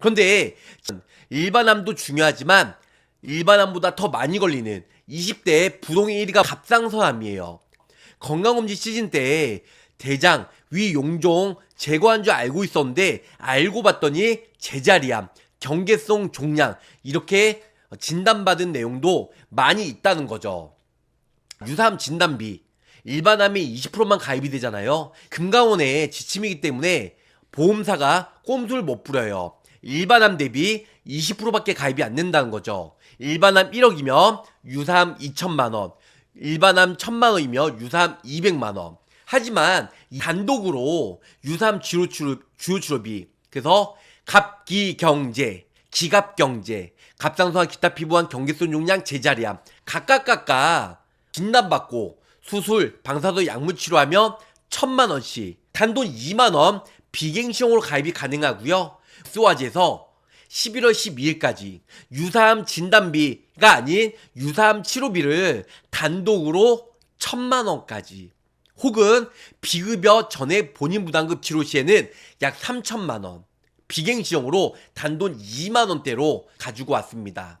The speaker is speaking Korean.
그런데 일반암도 중요하지만 일반암보다 더 많이 걸리는 20대 부동의 1위가 갑상선암이에요. 건강검진 시즌 때 대장, 위, 용종 제거한 줄 알고 있었는데 알고 봤더니 제자리암, 경계성 종양 이렇게 진단받은 내용도 많이 있다는 거죠. 유사암 진단비 일반암이 20%만 가입이 되잖아요. 금강원의 지침이기 때문에 보험사가 꼼수를 못 부려요. 일반암 대비 20%밖에 가입이 안 된다는 거죠. 일반암 1억이면 유사암 2천만 원, 일반암 1천만 원이면 유사암 200만 원. 하지만 이 단독으로 유사암 주요 출입, 주요 출입이 그래서 갑기경제, 기갑경제, 갑상선암 기타 피부암 경계성 용량 제자리암 각각 각각 진단받고 수술, 방사선 약물 치료하면 천만 원씩, 단돈 2만 원 비갱시용으로 가입이 가능하고요. 스와지에서 11월 12일까지 유사암 진단비가 아닌 유사암 치료비를 단독으로 천만 원까지 혹은 비급여 전액 본인 부담급 치료 시에는 약 3천만 원 비갱시용으로 단돈 2만 원대로 가지고 왔습니다.